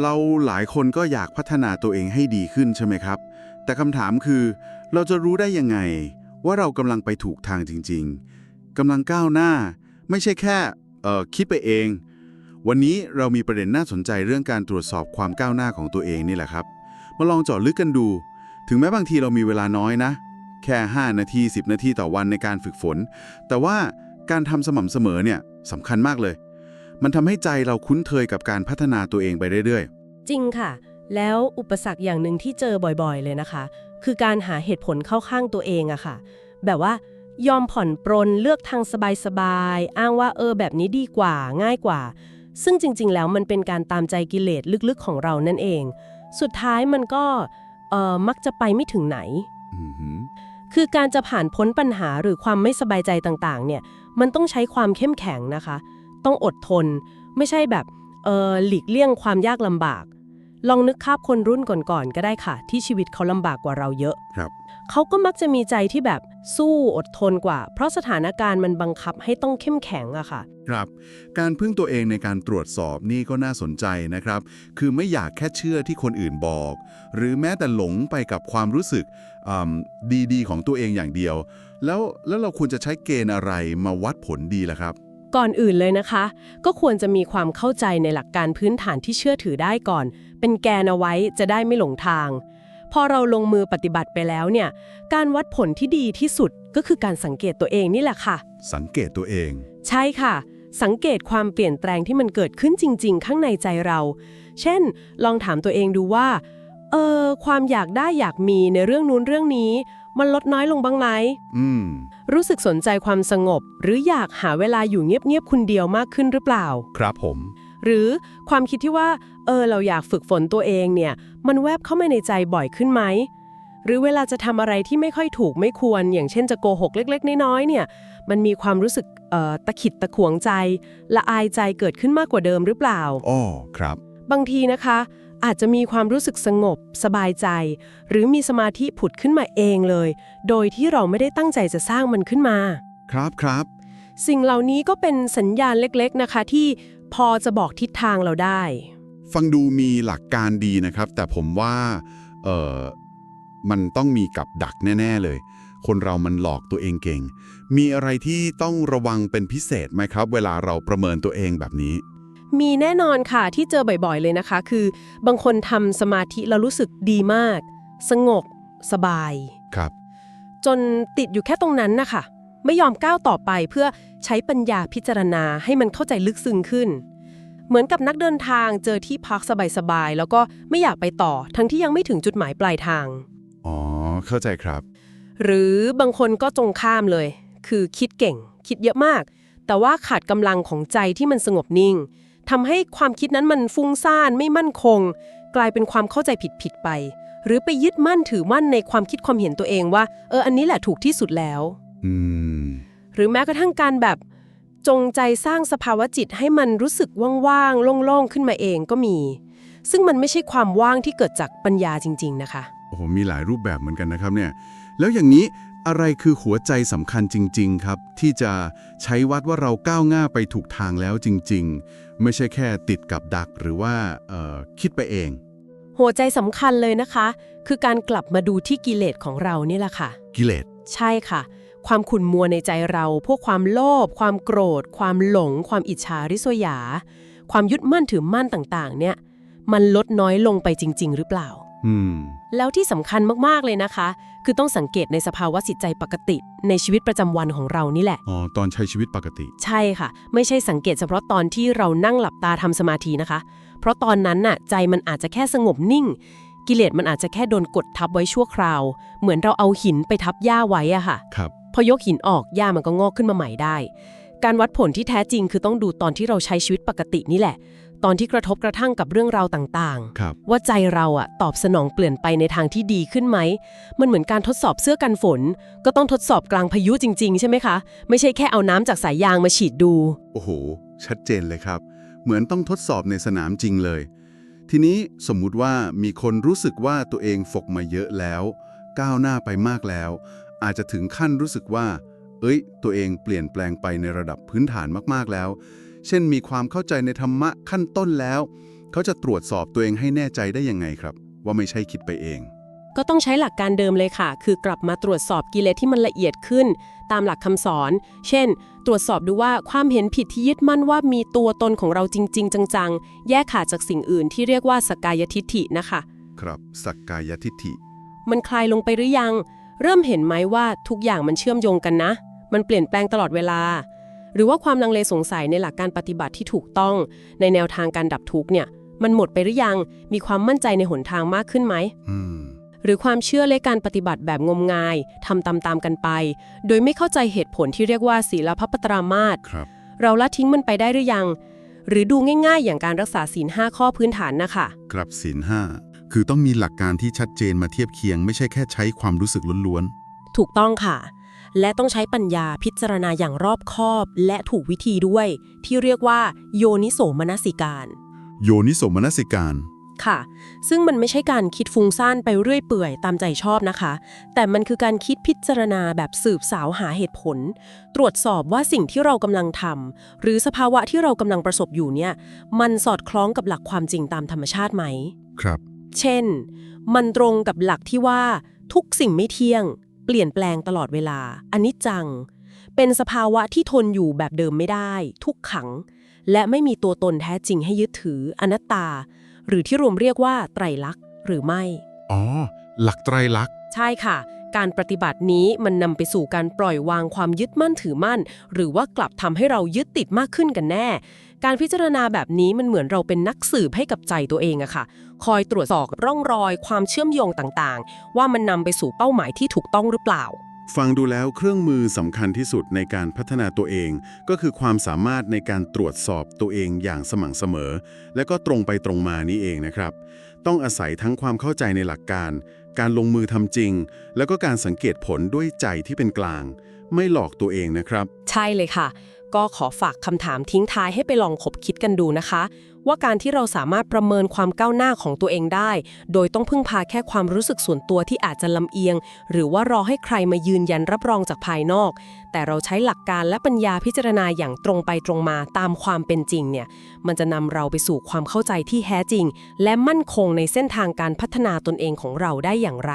เราหลายคนก็อยากพัฒนาตัวเองให้ดีขึ้นใช่ไหมครับ แต่คำถามคือ เราจะรู้ได้ยังไง ว่าเรากำลังไปถูกทางจริง ๆกำลังก้าวหน้า ไม่ใช่แค่คิดไปเอง วันนี้เรามีประเด็นน่าสนใจเรื่องการตรวจสอบความก้าวหน้าของตัวเองนี่แหละครับ มาลองเจาะลึกกันดู ถึงแม้บางทีเรามีเวลาน้อยนะ แค่ 5 นาที 10 นาทีต่อวันในการฝึกฝน แต่ว่าการทำสม่ำเสมอเนี่ยสำคัญมากเลย มันทำให้ใจเราคุ้นเคยกับการพัฒนาตัวเองไปเรื่อยจริงค่ะ แล้วอุปสรรคอย่างหนึ่งที่เจอบ่อยๆเลยนะคะ คือการหาเหตุผลเข้าข้างตัวเองอะค่ะ แบบว่ายอมผ่อนปรนเลือกทางสบายๆอ้างว่าเออแบบนี้ดีกว่าง่ายกว่า ซึ่งจริง ๆ แล้วมันเป็นการตามใจกิเลสลึกๆของเรานั่นเอง สุดท้ายมันก็เออมักจะไปไม่ถึงไหน ๆอือหือคือการจะผ่านพ้นปัญหาหรือความไม่สบายใจต่างๆ เนี่ย มันต้องใช้ความเข้มแข็งนะคะ ต้องอดทน ไม่ใช่แบบเออหลีกเลี่ยงความยากลำบาก ลองนึกภาพคนรุ่นก่อนๆก็ได้ค่ะ ที่ชีวิตเขาลำบากกว่าเราเยอะ ครับ เขาก็มักจะมีใจที่แบบสู้อดทนกว่า เพราะสถานการณ์มันบังคับให้ต้องเข้มแข็งอะค่ะ ครับ การพึ่งตัวเองในการตรวจสอบนี่ก็น่าสนใจนะครับ คือไม่อยากแค่เชื่อที่คนอื่นบอก หรือแม้แต่หลงไปกับความรู้สึกอืมดีๆ ของตัวเองอย่างเดียว แล้วแล้วเราควรจะใช้เกณฑ์อะไรมาวัดผลดีล่ะครับ ก่อนอื่นเลยนะคะ ก็ควรจะมีความเข้าใจในหลักการพื้นฐานที่เชื่อถือได้ก่อน เป็นแกนเอาไว้จะได้ไม่หลงทาง พอเราลงมือปฏิบัติไปแล้วเนี่ย การวัดผลที่ดีที่สุดก็คือการสังเกตตัวเองนี่แหละค่ะ สังเกตตัวเอง ใช่ค่ะ สังเกตความเปลี่ยนแปลงที่มันเกิดขึ้นจริง ๆ ข้างในใจเรา เช่น ลองถามตัวเองดูว่า เออความอยากได้อยากมีในเรื่องนู้นเรื่องนี้ มันลดน้อยลงบ้างไหมอืม รู้สึกสนใจความสงบ หรืออยากหาเวลาอยู่เงียบๆคนเดียวมากขึ้นหรือเปล่า ครับผม หรือความคิดที่ว่า เออเราอยากฝึกฝนตัวเองเนี่ย มันแวบเข้ามาในใจบ่อยขึ้นไหมหรือเวลาจะทำอะไรที่ไม่ค่อยถูกไม่ควร อย่างเช่นจะโกหกเล็ก ๆ น้อยๆเนี่ย มันมีความรู้สึกเอ่อตะขิดตะขวงใจ ละอายใจเกิดขึ้นมากกว่าเดิมหรือเปล่าอ้อครับ บางทีนะคะ อาจจะมีความรู้สึกสงบ สบายใจ หรือมีสมาธิผุดขึ้นมาเองเลย โดยที่เราไม่ได้ตั้งใจจะสร้างมันขึ้นมา ครับครับ สิ่งเหล่านี้ก็เป็นสัญญาณเล็กๆนะคะ ที่พอจะบอกทิศทางเราได้ ฟังดูมีหลักการดีนะครับ แต่ผมว่าเออมันต้องมีกับดักแน่ ๆ เลย คนเรามันหลอกตัวเองเก่ง มีอะไรที่ต้องระวังเป็นพิเศษไหมครับ เวลาเราประเมินตัวเองแบบนี้ มีแน่นอนค่ะที่เจอบ่อยๆเลยนะคะ คือบางคนทำสมาธิแล้วรู้สึกดีมาก สงบ สบาย ครับ จนติดอยู่แค่ตรงนั้นนะคะ ไม่ยอมก้าวต่อไปเพื่อใช้ปัญญาพิจารณาให้มันเข้าใจลึกซึ้งขึ้น เหมือนกับนักเดินทางเจอที่พักสบายๆแล้วก็ไม่อยากไปต่อ ทั้งที่ยังไม่ถึงจุดหมายปลายทาง อ๋อ เข้าใจครับ หรือบางคนก็ตรงข้ามเลย คือคิดเก่ง คิดเยอะมาก แต่ว่าขาดกำลังของใจที่มันสงบนิ่ง ทำให้ความคิดนั้นมันฟุ้งซ่านไม่มั่นคง กลายเป็นความเข้าใจผิดๆไป หรือไปยึดมั่นถือมั่นในความคิดความเห็นตัวเองว่า เอออันนี้แหละถูกที่สุดแล้วอืมหรือแม้กระทั่งการแบบจงใจสร้างสภาวะจิตให้มันรู้สึกว่างๆ โล่งๆ ขึ้นมาเองก็มี ซึ่งมันไม่ใช่ความว่างที่เกิดจากปัญญาจริง ๆ นะคะ โอ้โห มีหลายรูปแบบเหมือนกันนะครับเนี่ย แล้วอย่างนี้อะไรคือหัวใจสำคัญจริง ๆ ครับ ที่จะใช้วัดว่าเราก้าวหน้าไปถูกทางแล้วจริง ๆ ไม่ใช่แค่ติดกับดักหรือว่าเอ่อคิดไปเอง หัวใจสำคัญเลยนะคะ คือการกลับมาดูที่กิเลสของเรานี่แหละค่ะ กิเลส ใช่ค่ะ ความขุ่นมัวในใจเรา พวกความโลภ ความโกรธ ความหลง ความอิจฉาริษยา ความยึดมั่นถือมั่นต่างๆ เนี่ย มันลดน้อยลงไปจริง ๆ หรือเปล่า อืม แล้วที่สำคัญมาก ๆ เลยนะคะ คือต้องสังเกตในสภาวะจิตใจปกติ ในชีวิตประจำวันของเรานี่แหละ อ๋อ ตอนใช้ชีวิตปกติ ใช่ค่ะ ไม่ใช่สังเกตเฉพาะตอนที่เรานั่งหลับตาทำสมาธินะคะ เพราะตอนนั้นน่ะ ใจมันอาจจะแค่สงบนิ่ง กิเลสมันอาจจะแค่โดนกดทับไว้ชั่วคราว เหมือนเราเอาหินไปทับหญ้าไว้อะค่ะ ครับ พอยกหินออกหญ้ามันก็งอกขึ้นมาใหม่ได้ การวัดผลที่แท้จริงคือต้องดูตอนที่เราใช้ชีวิตปกตินี่แหละ ตอนที่กระทบกระทั่งกับเรื่องราวต่างครับๆ ว่าใจเราอะตอบสนองเปลี่ยนไปในทางที่ดีขึ้นไหม มันเหมือนการทดสอบเสื้อกันฝน ก็ต้องทดสอบกลางพายุจริง ๆ ใช่ไหมคะ ไม่ใช่แค่เอาน้ำจากสายยางมาฉีดดู โอ้โห ชัดเจนเลยครับ เหมือนต้องทดสอบในสนามจริงเลย ทีนี้สมมุติว่ามีคนรู้สึกว่าตัวเองฝกมาเยอะแล้ว ก้าวหน้าไปมากแล้ว อาจจะถึงขั้นรู้สึกว่า เอ้ย ตัวเองเปลี่ยนแปลงไปในระดับพื้นฐานมากๆแล้ว เช่นมีความเข้าใจในธรรมะขั้นต้นแล้ว เขาจะตรวจสอบตัวเองให้แน่ใจได้ยังไงครับ ว่าไม่ใช่คิดไปเอง ก็ต้องใช้หลักการเดิมเลยค่ะ คือกลับมาตรวจสอบกิเลสที่มันละเอียดขึ้น ตามหลักคำสอน เช่น ตรวจสอบดูว่าความเห็นผิดที่ยึดมั่นว่ามีตัวตนของเราจริง ๆ จังๆ แยกขาดจากสิ่งอื่นที่เรียกว่าสกายทิฏฐินะคะ ครับสักกายทิฏฐิ มันคลายลงไปหรือยัง เริ่มเห็นไหมว่าทุกอย่างมันเชื่อมโยงกันนะ มันเปลี่ยนแปลงตลอดเวลา หรือว่าความลังเลสงสัยในหลักการปฏิบัติที่ถูกต้อง ในแนวทางการดับทุกข์เนี่ย มันหมดไปหรือยัง มีความมั่นใจในหนทางมากขึ้นไหมอืมหรือความเชื่อและการปฏิบัติแบบงมงายทำตามๆกันไป โดยไม่เข้าใจเหตุผลที่เรียกว่าศีลพัปตรามาสครับเราละทิ้งมันไปได้หรือยัง หรือดูง่ายๆ อย่างการรักษาศีลห้าข้อพื้นฐานนะคะครับศีลห้าคือต้องมีหลักการที่ชัดเจนมาเทียบเคียง ไม่ใช่แค่ใช้ความรู้สึกล้วนถูกต้องค่ะ และต้องใช้ปัญญาพิจารณาอย่างรอบคอบและถูกวิธีด้วย ที่เรียกว่าโยนิโสมนสิการๆโยนิโสมนสิการค่ะ ซึ่งมันไม่ใช่การคิดฟุ้งซ่านไปเรื่อยเปื่อยตามใจชอบนะคะ แต่มันคือการคิดพิจารณาแบบสืบสาวหาเหตุผล ตรวจสอบว่าสิ่งที่เรากำลังทำหรือสภาวะที่เรากำลังประสบอยู่เนี่ย มันสอดคล้องกับหลักความจริงตามธรรมชาติไหม ครับ เช่น มันตรงกับหลักที่ว่าทุกสิ่งไม่เที่ยง เปลี่ยนแปลงตลอดเวลาอันนี้จัง เป็นสภาวะที่ทนอยู่แบบเดิมไม่ได้ ทุกขัง และไม่มีตัวตนแท้จริงให้ยึดถืออนัตตา หรือที่รวมเรียกว่าไตรลักษณ์หรือไม่ อ๋อ หลักไตรลักษณ์ ใช่ค่ะ การปฏิบัตินี้มันนำไปสู่การปล่อยวางความยึดมั่นถือมั่น หรือว่ากลับทำให้เรายึดติดมากขึ้นกันแน่ การพิจารณาแบบนี้มันเหมือนเราเป็นนักสืบให้กับใจตัวเองอะค่ะ คอยตรวจสอบร่องรอยความเชื่อมโยงต่างๆ ว่ามันนำไปสู่เป้าหมายที่ถูกต้องหรือเปล่า ฟังดูแล้วเครื่องมือสำคัญที่สุดในการพัฒนาตัวเอง ก็คือความสามารถในการตรวจสอบตัวเองอย่างสม่ำเสมอ และก็ตรงไปตรงมานี่เองนะครับ ต้องอาศัยทั้งความเข้าใจในหลักการ การลงมือทำจริง แล้วก็การสังเกตผลด้วยใจที่เป็นกลาง ไม่หลอกตัวเองนะครับ ใช่เลยค่ะ ก็ขอฝากคำถามทิ้งท้ายให้ไปลองคบคิดกันดูนะคะ ว่าการที่เราสามารถประเมินความก้าวหน้าของตัวเองได้ โดยต้องพึ่งพาแค่ความรู้สึกส่วนตัวที่อาจจะลำเอียง หรือว่ารอให้ใครมายืนยันรับรองจากภายนอก แต่เราใช้หลักการและปัญญาพิจารณาอย่างตรงไปตรงมาตามความเป็นจริงเนี่ยมันจะนำเราไปสู่ความเข้าใจที่แท้จริง และมั่นคงในเส้นทางการพัฒนาตนเองของเราได้อย่างไร